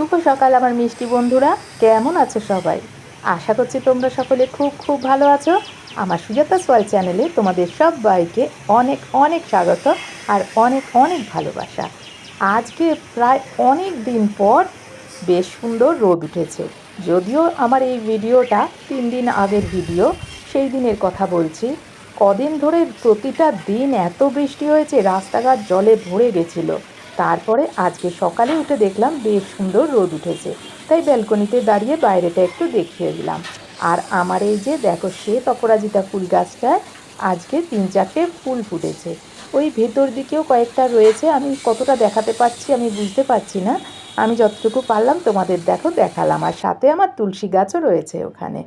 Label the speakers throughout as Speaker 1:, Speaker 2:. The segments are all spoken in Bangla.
Speaker 1: শুভ সকাল আমার মিষ্টি বন্ধুরা। কেমন আছো সবাই? আশা করছি তোমরা সকলে খুব খুব ভালো আছো। আমার সুজাতা সোয়াল চ্যানেলে তোমাদের সবাইকে অনেক অনেক স্বাগত আর অনেক অনেক ভালোবাসা। আজকে প্রায় অনেক দিন পর বেশ সুন্দর রোদ উঠেছে। যদিও আমার এই ভিডিওটা তিন দিন আগের ভিডিও, সেই দিনের কথা বলছি। কদিন ধরে প্রতিটা দিন এত বৃষ্টি হয়েছে, রাস্তাঘাট জলে ভরে গেছিল। তারপরে আজকে সকালে উঠে দেখলাম বেশ সুন্দর রোদ উঠেছে। তাই ব্যালকনিতে দাঁড়িয়ে বাইরেটা একটু দেখিয়ে দিলাম। আর আমার এই যে দেখো শ্বেত অপরাজিতা ফুল গাছটায় আজকে তিন চারটে ফুল ফুটেছে। ওই ভেতর দিকেও কয়েকটা রয়েছে, আমি কতটা দেখাতে পারছি আমি বুঝতে পারছি না। আমি যতটুকু পারলাম তোমাদের দেখো দেখালাম, আর সাথে আমার তুলসী গাছও রয়েছে ওখানে।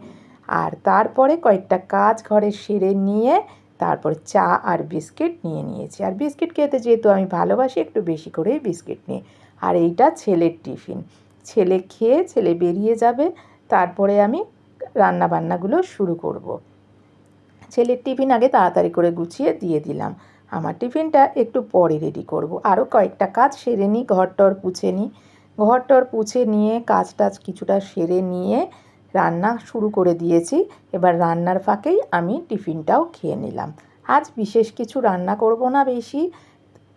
Speaker 1: আর তারপরে কয়েকটা কাজ ঘরে সেরে নিয়ে তারপর চা আর বিস্কিট নিয়ে নিয়েছি। আর বিস্কিট খেতে যেহেতু আমি ভালোবাসি, একটু বেশি করেই বিস্কিট নিই। আর এইটা ছেলের টিফিন। ছেলে খেয়ে, ছেলে বেরিয়ে যাবে, তারপরে আমি রান্না বান্নাগুলো শুরু করব। ছেলের টিফিন আগে তাড়াতাড়ি করে গুছিয়ে দিয়ে দিলাম। আমার টিফিনটা একটু পরে রেডি করব। আরও কয়েকটা কাজ সেরে নিই ঘর টর পুছে নিই। ঘর টর পুছে নিয়ে কাজ টাজ কিছুটা সেরে নিয়ে রান্না শুরু করে দিয়েছি। এবার রান্নার ফাঁকেই আমি টিফিনটাও খেয়ে নিলাম। আজ বিশেষ কিছু রান্না করব না বেশি।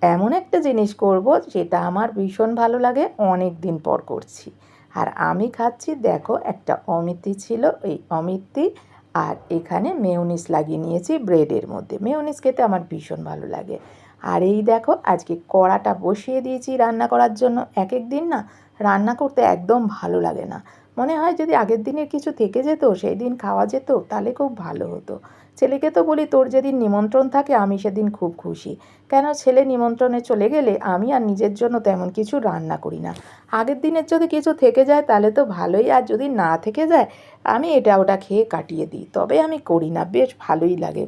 Speaker 1: এমন একটা জিনিস করব যেটা আমার ভীষণ ভালো লাগে অনেক দিন পর করছি। আর আমি খাচ্ছি, দেখো, একটা অমিতি ছিল এই অমিতি। আর এখানে মেয়নিস লাগিয়ে নিয়েছি ব্রেডের মধ্যে। মেয়নিস খেতে আমার ভীষণ ভালো লাগে। আর এই দেখো, আজকে কড়াটা বসিয়ে দিয়েছি রান্না করার জন্য। এক এক দিন না, রান্না করতে একদম ভালো লাগে না। মনে হয় যদি আগের দিনের কিছু থেকে যেত, সেই দিন খাওয়া যেত, তাহলে খুব ভালো হতো। ছেলেকে তো বলি, তোর যেদিন নিমন্ত্রণ থাকে, আমি সেদিন খুব খুশি। কেন ছেলে নিমন্ত্রণে চলে গেলে আমি আর নিজের জন্য তেমন কিছু রান্না করি না। আগের দিনের যদি কিছু থেকে যায়, তাহলে তো ভালোই, আর যদি না থেকে যায়, আমি এটা ওটা খেয়ে কাটিয়ে দিই। তবে আমি করি না, বেশ ভালোই লাগে।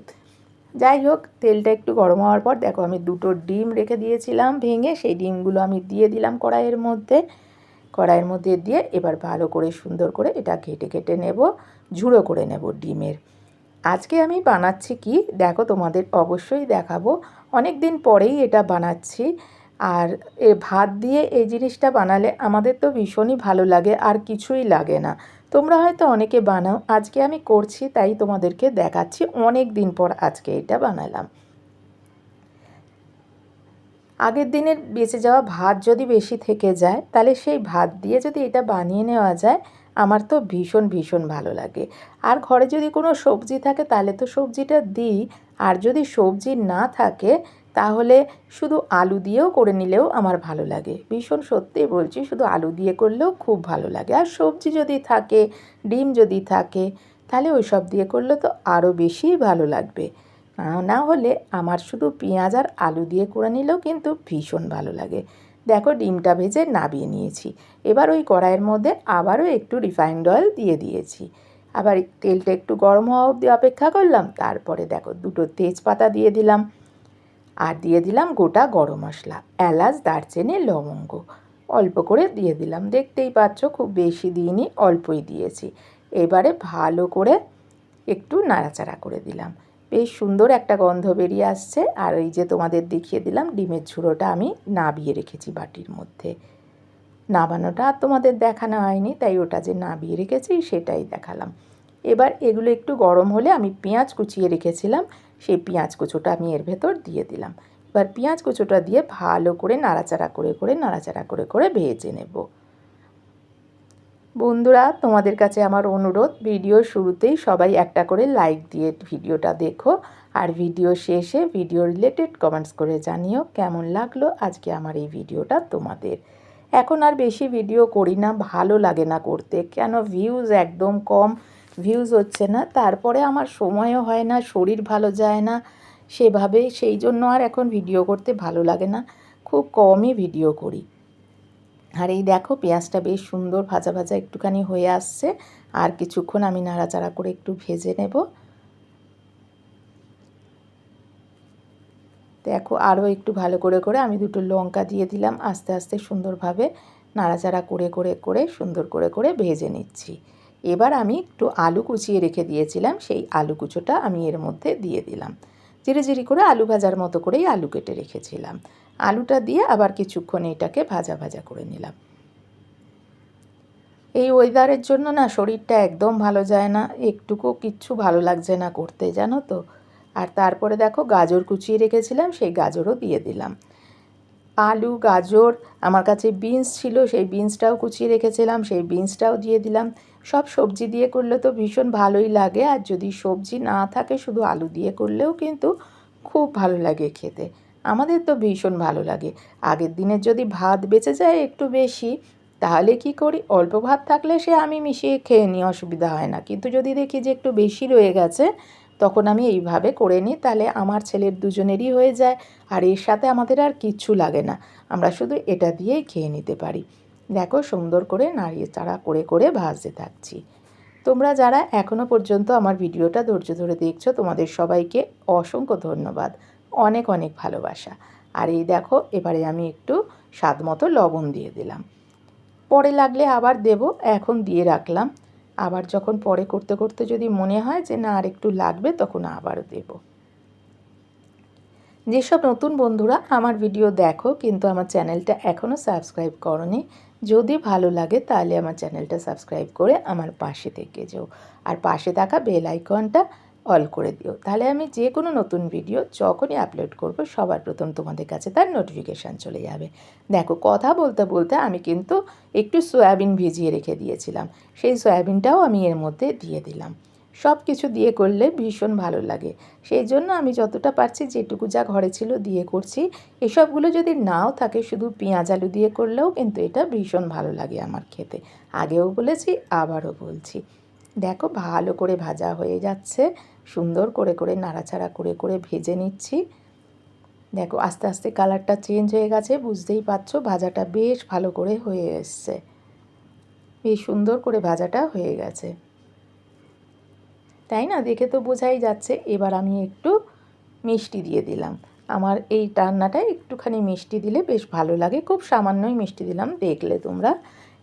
Speaker 1: যাই হোক, তেলটা একটু গরম হওয়ার পর, দেখো আমি দুটো ডিম রেখে দিয়েছিলাম, ভেঙে সেই ডিমগুলো আমি দিয়ে দিলাম কড়াইয়ের মধ্যে। কড়াইয়ের মধ্যে দিয়ে এবার ভালো করে সুন্দর করে এটা ঘেটে ঘেটে নেব, ঝুড়ো করে নেব ডিমের। আজকে আমি বানাচ্ছি কি? দেখো তোমাদের অবশ্যই দেখাবো। অনেক দিন পরেই এটা বানাচ্ছি। আর এ ভাত দিয়ে এই জিনিসটা বানালে আমাদের তো ভীষণই ভালো লাগে, আর কিছুই লাগে না। তোমরা হয়তো অনেকে বানাও। আজকে আমি করছি, তাই তোমাদেরকে দেখাচ্ছি। অনেক দিন পর আজকে এটা বানালাম। আগের দিনের বেঁচে যাওয়া ভাত যদি বেশি থেকে যায়, তাহলে সেই ভাত দিয়ে যদি এটা বানিয়ে নেওয়া যায়, আমার তো ভীষণ ভীষণ ভালো লাগে। আর ঘরে যদি কোনো সবজি থাকে, তাহলে তো সবজিটা দিই। আর যদি সবজি না থাকে, তাহলে শুধু আলু দিয়েও করে নিলেও আমার ভালো লাগে। ভীষণ সত্যি বলছি, শুধু আলু দিয়ে করলেও খুব ভালো লাগে। আর সবজি যদি থাকে, ডিম যদি থাকে, তাহলে ওই সব দিয়ে করলে তো আরও বেশি ভালো লাগবে। না হলে আমার শুধু পেঁয়াজ আর আলু দিয়ে করে নিলেও কিন্তু ভীষণ ভালো লাগে। দেখো ডিমটা ভেজে নাবিয়ে নিয়েছি। এবার ওই কড়াইয়ের মধ্যে আবারও একটু রিফাইন্ড অয়েল দিয়ে দিয়েছি। আবার তেলটা একটু গরম হওয়া অবধি অপেক্ষা করলাম, তারপরে দেখো দুটো তেজপাতা দিয়ে দিলাম। আর দিয়ে দিলাম গোটা গরম মশলা, এলাচ, দারচিনি, লবঙ্গ। অল্প করে দিয়ে দিলাম, দেখতেই পাচ্ছ খুব বেশি দিইনি, অল্পই দিয়েছি। এবারে ভালো করে একটু নাড়াচাড়া করে দিলাম। বেশ সুন্দর একটা গন্ধ বেরিয়ে আসছে। আর এই যে তোমাদের দেখিয়ে দিলাম, ডিমের ঝুড়োটা আমি নাবিয়ে রেখেছি বাটির মধ্যে। নাবানোটা আর তোমাদের দেখানো হয়নি, তাই ওটা যে নাবিয়ে রেখেছি সেটাই দেখালাম। এবার এগুলো একটু গরম হলে আমি পেঁয়াজ কুচিয়ে রেখেছিলাম, সেই পেঁয়াজ কুচোটা আমি এর ভেতর দিয়ে দিলাম। এবার পেঁয়াজ কুচোটা দিয়ে ভালো করে নাড়াচাড়া করে করে নাড়াচাড়া করে করে ভেজে নেব। বন্ধুরা, তোমাদের কাছে আমার অনুরোধ ভিডিও শুরুতেই সবাই একটা করে লাইক দিয়ে ভিডিওটা দেখো। আর ভিডিও শেষে ভিডিও রিলেটেড কমেন্টস করে জানিও কেমন লাগল আজকে আমার এই ভিডিওটা তোমাদের। এখন আর বেশি ভিডিও করি না, ভালো লাগে না করতে। কেন? ভিউজ একদম কম ভিউজ হচ্ছে না। তারপরে আমার সময়ও হয় না, শরীর ভালো যায় না, সেভাবে। সেই জন্য আর এখন ভিডিও করতে ভালো লাগে না। খুব কমই ভিডিও করি। আর এই দেখো, পেঁয়াজটা বেশ সুন্দর ভাজা ভাজা একটুখানি হয়ে আসছে। আর কিছুক্ষণ আমি নাড়াচাড়া করে একটু ভেজে নেব। দেখো, আরও একটু ভালো করে করে আমি দুটো লঙ্কা দিয়ে দিলাম। আস্তে আস্তে সুন্দরভাবে নাড়াচাড়া করে করে করে সুন্দর করে করে ভেজে নিচ্ছি। এবার আমি একটু আলু কুচিয়ে রেখে দিয়েছিলাম। সেই আলু কুচোটা আমি এর মধ্যে দিয়ে দিলাম। জিরে, জিরি করে আলু ভাজার মতো করেই আলু কেটে রেখেছিলাম। আলুটা দিয়ে আবার কিছুক্ষণ এটাকে ভাজা ভাজা করে নিলাম। এই ওয়েদারের জন্য না শরীরটা একদম ভালো যায় না, একটুকু কিচ্ছু ভালো লাগছে না করতে, জানো তো। আর তারপরে দেখো গাজর কুচিয়ে রেখেছিলাম, সেই গাজরও দিয়ে দিলাম। আলু, গাজর, আমার কাছে বিনস ছিল, সেই বিনসটাও কুচিয়ে রেখেছিলাম, সেই বিনসটাও দিয়ে দিলাম। সব সবজি দিয়ে করলে তো ভীষণ ভালোই লাগে, আর যদি সবজি না থাকে শুধু আলু দিয়ে করলেও কিন্তু খুব ভালো লাগে খেতে। আমাদের তো ভীষণ ভালো লাগে। আগের দিনের যদি ভাত বেঁচে যায় একটু বেশি, তাহলে কি করি? অল্প ভাত থাকলে সে আমি মিশিয়ে খেয়ে নিই অসুবিধা হয় না। কিন্তু যদি দেখি যে একটু বেশি রয়ে গেছে, তখন আমি এইভাবে করে নিই, তাহলে আমার ছেলের দুজনেরই হয়ে যায়, আর এর সাথে আমাদের আর কিচ্ছু লাগে না। আমরা শুধু এটা দিয়েই খেয়ে নিতে পারি। দেখো সুন্দর করে নাড়িয়ে চাড়া করে করে ভাজতে থাকছি। তোমরা যারা এখনও পর্যন্ত আমার ভিডিওটা ধৈর্য ধরে দেখছ, তোমাদের সবাইকে অসংখ্য ধন্যবাদ। অনেক অনেক ভালোবাসা। আর এই দেখো, এবারে আমি একটু স্বাদ মতো লবণ দিয়ে দিলাম। পরে লাগলে আবার দেব, এখন দিয়ে রাখলাম। আবার যখন পরে করতে করতে যদি মনে হয় যে না আর একটু লাগবে, তখন আবারও দেব। যেসব নতুন বন্ধুরা আমার ভিডিও দেখো, কিন্তু আমার চ্যানেলটা এখনও সাবস্ক্রাইব করনি, যদি ভালো লাগে তাহলে আমার চ্যানেলটা সাবস্ক্রাইব করে আমার পাশে থেকে যেও। আর পাশে থাকা বেল আইকনটা অল করে দিও। তাহলে আমি যে কোনো নতুন ভিডিও যখনই আপলোড করব, সবার প্রথম তোমাদের কাছে তার নোটিফিকেশান চলে যাবে। দেখো, কথা বলতে বলতে আমি কিন্তু একটু সয়াবিন ভিজিয়ে রেখে দিয়েছিলাম। সেই সয়াবিনটাও আমি এর মধ্যে দিয়ে দিলাম। সব কিছু দিয়ে করলে ভীষণ ভালো লাগে। সেই জন্য আমি যতটা পারছি যেটুকু যা ঘরে ছিল দিয়ে করছি। এসবগুলো যদি নাও থাকে, শুধু পেঁয়াজ আলু দিয়ে করলেও কিন্তু এটা ভীষণ ভালো লাগে আমার খেতে। আগেও বলেছি, আবারও বলছি। দেখো, ভালো করে ভাজা হয়ে যাচ্ছে। সুন্দর করে করে নাড়াচাড়া করে করে ভেজে নিচ্ছি। দেখো আস্তে আস্তে কালারটা চেঞ্জ হয়ে গেছে, বুঝতেই পারছ ভাজাটা বেশ ভালো করে হয়ে এসছে। বেশ সুন্দর করে ভাজাটা হয়ে গেছে। তাই না? দেখে তো বোঝাই যাচ্ছে। এবার আমি একটু মিষ্টি দিয়ে দিলাম। আমার এই রান্নাটায় একটুখানি মিষ্টি দিলে বেশ ভালো লাগে। খুব সামান্যই মিষ্টি দিলাম। দেখলে তোমরা,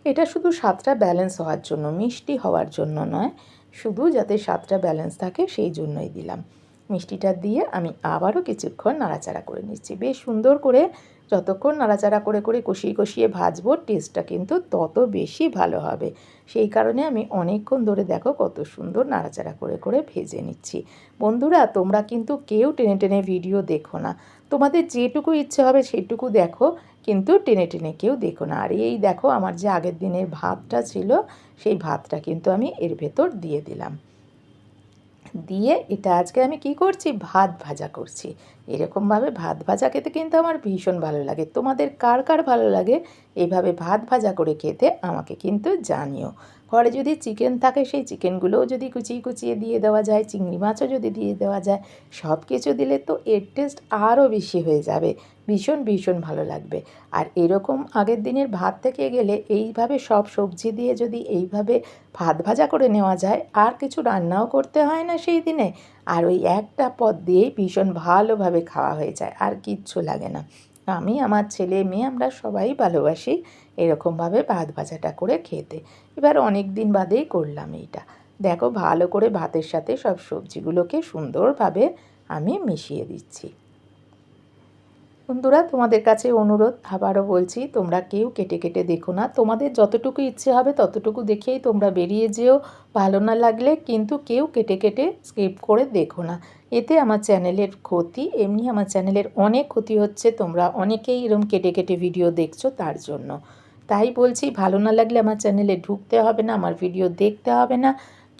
Speaker 1: এটা শুধু স্বাদটা ব্যালেন্স হওয়ার জন্য, মিষ্টি হওয়ার জন্য নয়। শুধু যাতে স্বাদটা ব্যালেন্স থাকে, সেই জন্যই দিলাম। মিষ্টিটা দিয়ে আমি আবারও কিছুক্ষণ নাড়াচাড়া করে নিচ্ছি। বেশ সুন্দর করে যতক্ষণ নাড়াচাড়া করে করে কষিয়ে কষিয়ে ভাজবো টেস্টটা কিন্তু তত বেশি ভালো হবে। সেই কারণে আমি অনেকক্ষণ ধরে দেখো কত সুন্দর নাড়াচাড়া করে করে ভেজে নিচ্ছি। বন্ধুরা, তোমরা কিন্তু কেউ টেনে টেনে ভিডিও দেখো না। তোমাদের যেটুকু ইচ্ছে হবে সেটুকু দেখো। কিন্তু টেনে টেনে কেউ দেখো না। আর এই দেখো, আমার যে আগের দিনের ভাতটা ছিল, সেই ভাতটা কিন্তু আমি এর ভেতর দিয়ে দিলাম। দিয়ে এটা আজকে আমি কি করছি? ভাত ভাজা করছি। এরকমভাবে ভাত ভাজা খেতে কিন্তু আমার ভীষণ ভালো লাগে। তোমাদের কার কার ভালো লাগে? এইভাবে ভাত ভাজা করে খেতে আমাকে কিন্তু জানিও। ঘরে যদি চিকেন থাকে, সেই চিকেনগুলোও যদি কুচিয়ে কুচিয়ে দিয়ে দেওয়া যায়, চিংড়ি মাছও যদি দিয়ে দেওয়া যায়, সব কিছু দিলে তো এর টেস্ট আরও বেশি হয়ে যাবে। ভীষণ ভীষণ ভালো লাগবে। আর এরকম আগের দিনের ভাত থেকে গেলে এইভাবে সব সবজি দিয়ে যদি এইভাবে ভাত ভাজা করে নেওয়া যায়, আর কিছু রান্নাও করতে হয় না সেই দিনে। আর ওই একটা পদ দিয়েই ভীষণ ভালোভাবে খাওয়া হয়ে যায়, আর কিচ্ছু লাগে না। আমি, আমার ছেলে, মেয়ে, আমরা সবাই ভালোবাসি এরকমভাবে ভাত ভাজাটা করে খেতে। এবার অনেক দিন বাদেই করলাম এইটা। দেখো, ভালো করে ভাতের সাথে সব সবজিগুলোকে সুন্দরভাবে আমি মিশিয়ে দিচ্ছি। বন্ধুরা, তোমাদের কাছে অনুরোধ, আবারও বলছি, তোমরা কেউ কেটে কেটে দেখো না। তোমাদের যতটুকু ইচ্ছে হবে ততটুকু দেখেই তোমরা বেরিয়ে যেও। ভালো না লাগলে কিন্তু কেউ কেটে কেটে স্কিপ করে দেখো না। এতে আমার চ্যানেলের ক্ষতি, এমনি আমার চ্যানেলের অনেক ক্ষতি হচ্ছে, তোমরা অনেকেই এরম কেটে কেটে ভিডিও দেখছ তার জন্য। তাই বলছি, ভালো না লাগলে আমার চ্যানেলে ঢুকতে হবে না, আমার ভিডিও দেখতে হবে না,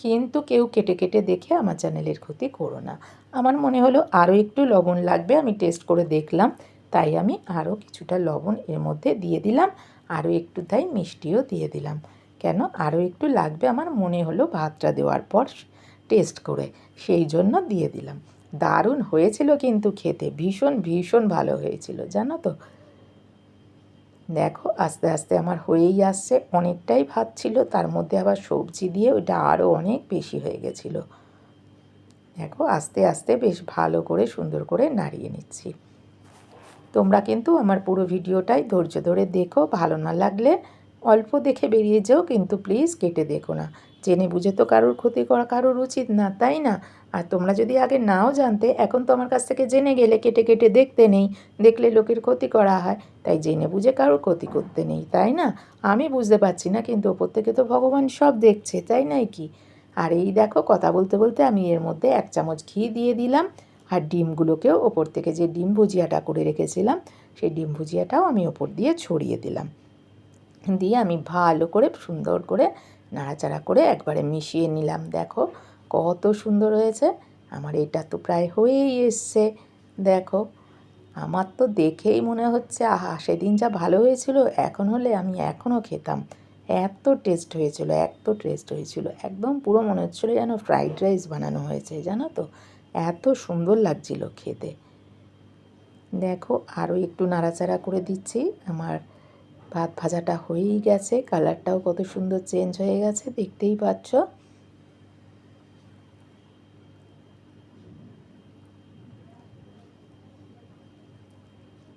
Speaker 1: কিন্তু কেউ কেটে কেটে দেখে আমার চ্যানেলের ক্ষতি করো না। আমার মনে হলো আরও একটু লবণ লাগবে, আমি টেস্ট করে দেখলাম। তাই আমি আরও কিছুটা লবণ এর মধ্যে দিয়ে দিলাম, আরও একটু তাই মিষ্টিও দিয়ে দিলাম। কেন? আরও একটু লাগবে আমার মনে হলো ভাতটা দেওয়ার পর টেস্ট করে, সেই জন্য দিয়ে দিলাম। দারুণ হয়েছিল কিন্তু খেতে, ভীষণ ভীষণ ভালো হয়েছিল, জানো তো? দেখো, আস্তে আস্তে আমার হয়েই আসছে, অনেকটাই ভাত ছিল, তার মধ্যে আবার সবজি দিয়ে ওইটা আরও অনেক বেশি হয়ে গেছিল। দেখো, আস্তে আস্তে বেশ ভালো করে সুন্দর করে নাড়িয়ে নিচ্ছি। তোমরা কিন্তু আমার পুরো ভিডিওটাই ধৈর্য ধরে দেখো, ভালো না লাগলে অল্প দেখে বেরিয়ে যাও, কিন্তু প্লিজ কেটে দেখো না। জেনে বুঝে তো কারোর ক্ষতি করা কারোর উচিত না, তাই না? আর তোমরা যদি আগে নাও জানতে, এখন তো আমার কাছ থেকে জেনে গেলে কেটে কেটে দেখতে নেই, দেখলে লোকের ক্ষতি করা হয়, তাই জেনে বুঝে কারোর ক্ষতি করতে নেই, তাই না? আমি বুঝতে পারছি না, কিন্তু ওপর থেকে তো ভগবান সব দেখছে, তাই নাই কি? আর এই দেখো, কথা বলতে বলতে আমি এর মধ্যে এক চামচ ঘি দিয়ে দিলাম আর ডিমগুলোকেও ওপর থেকে যে ডিম ভুজিয়াটা করে রেখেছিলাম, সেই ডিম ভুজিয়াটাও আমি ওপর দিয়ে ছড়িয়ে দিলাম। দিয়ে আমি ভালো করে সুন্দর করে নাড়াচাড়া করে একবারে মিশিয়ে নিলাম। দেখো কত সুন্দর হয়েছে, আমার এটা তো প্রায় হয়েই এসছে। দেখো, আমার তো দেখেই মনে হচ্ছে, আহা, সেদিন যা ভালো হয়েছিল, এখন হলে আমি এখনও খেতাম। এত টেস্ট হয়েছিল, এত টেস্ট হয়েছিল, একদম পুরো মনে হচ্ছিল যেন ফ্রাইড রাইস বানানো হয়েছে, জানো তো? এত সুন্দর লাগছিল খেতে। দেখো আরও একটু নাড়াচাড়া করে দিচ্ছি। আমার ভাত ভাজাটা হয়েই গেছে, কালারটাও কত সুন্দর চেঞ্জ হয়ে গেছে, দেখতেই পাচ্ছ।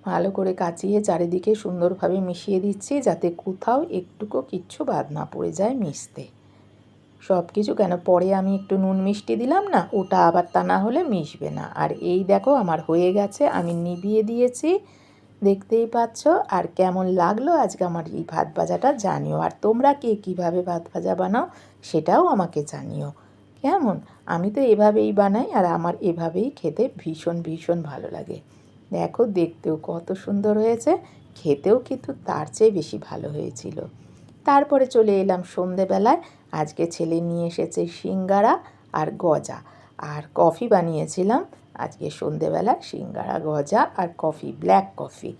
Speaker 1: ভালো করে কাচিয়ে চারিদিকে সুন্দরভাবে মিশিয়ে দিচ্ছি, যাতে কোথাও একটুকু কিচ্ছু বাদ না পড়ে যায় মিশতে। সব কিছু কেন? পরে আমি একটু নুন মিষ্টি দিলাম না, ওটা আবার তা না হলে মিশবে না। আর এই দেখো, আমার হয়ে গেছে, আমি নিভিয়ে দিয়েছি, দেখতেই পাচ্ছ। আর কেমন লাগল আজকে আমার এই ভাত ভাজাটা জানিও। আর তোমরা কে কীভাবে ভাত ভাজা বানাও সেটাও আমাকে জানিও। কেমন? আমি তো এভাবেই বানাই আর আমার এভাবেই খেতে ভীষণ ভীষণ ভালো লাগে। দেখো, দেখতেও কত সুন্দর হয়েছে, খেতেও কিন্তু তার চেয়ে বেশি ভালো হয়েছিল। তারপরে চলে এলাম সন্ধেবেলায় আজকে ছেলে নিয়ে এসেছে সিঙ্গারা আর গজা। আর কফি বানিয়েছিলাম। আজকে সন্ধেবেলা সিঙ্গারা, গজা আর কফি, ব্ল্যাক কফি।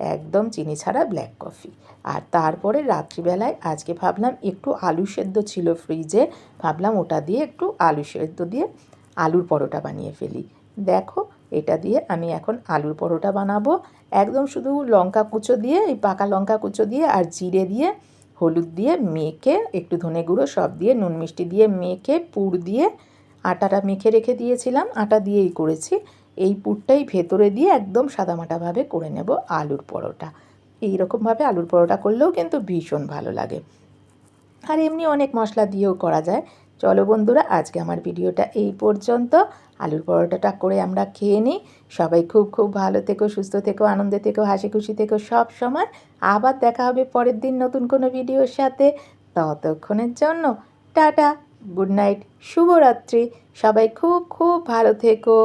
Speaker 1: একদম চিনি ছাড়া ব্ল্যাক কফি। আর তারপরে রাত্রিবেলায় আজকে ভাবলাম একটু আলু সেদ্ধ ছিল ফ্রিজে। ভাবলাম ওটা দিয়ে একটু আলু সেদ্ধ দিয়ে আলুর পরোটা বানিয়ে ফেলি। দেখো, এটা দিয়ে আমি এখন আলুর পরোটা বানাবো। একদম শুধু লঙ্কা কুচো দিয়ে, এই পাকা লঙ্কা কুচো দিয়ে আর জিরে দিয়ে হলুদ দিয়ে মেখে, একটু ধনে গুঁড়ো সব দিয়ে, নুন মিষ্টি দিয়ে মেখে, পুর দিয়ে আটাটা মেখে রেখে দিয়েছিলাম। আটা দিয়েই করেছি। এই পুরটাই ভেতরে দিয়ে একদম সাদামাটাভাবে করে নেব আলুর পরোটা। এই রকমভাবে আলুর পরোটা করলেও কিন্তু ভীষণ ভালো লাগে। আর এমনি অনেক মশলা দিয়েও করা যায়। চলো বন্ধুরা, আজকে আমার ভিডিওটা এই পর্যন্ত। আলুর পরোটাটা করে আমরা খেয়ে নিই। সবাই খুব খুব ভালো থেকো, সুস্থ থেকো, আনন্দে থেকো, হাসি খুশি থেকো সব সময়। আবার দেখা হবে পরের দিন নতুন কোনো ভিডিওর সাথে। ততক্ষণের জন্য টাটা, গুড নাইট, শুভরাত্রি। সবাই খুব খুব ভালো থেকো।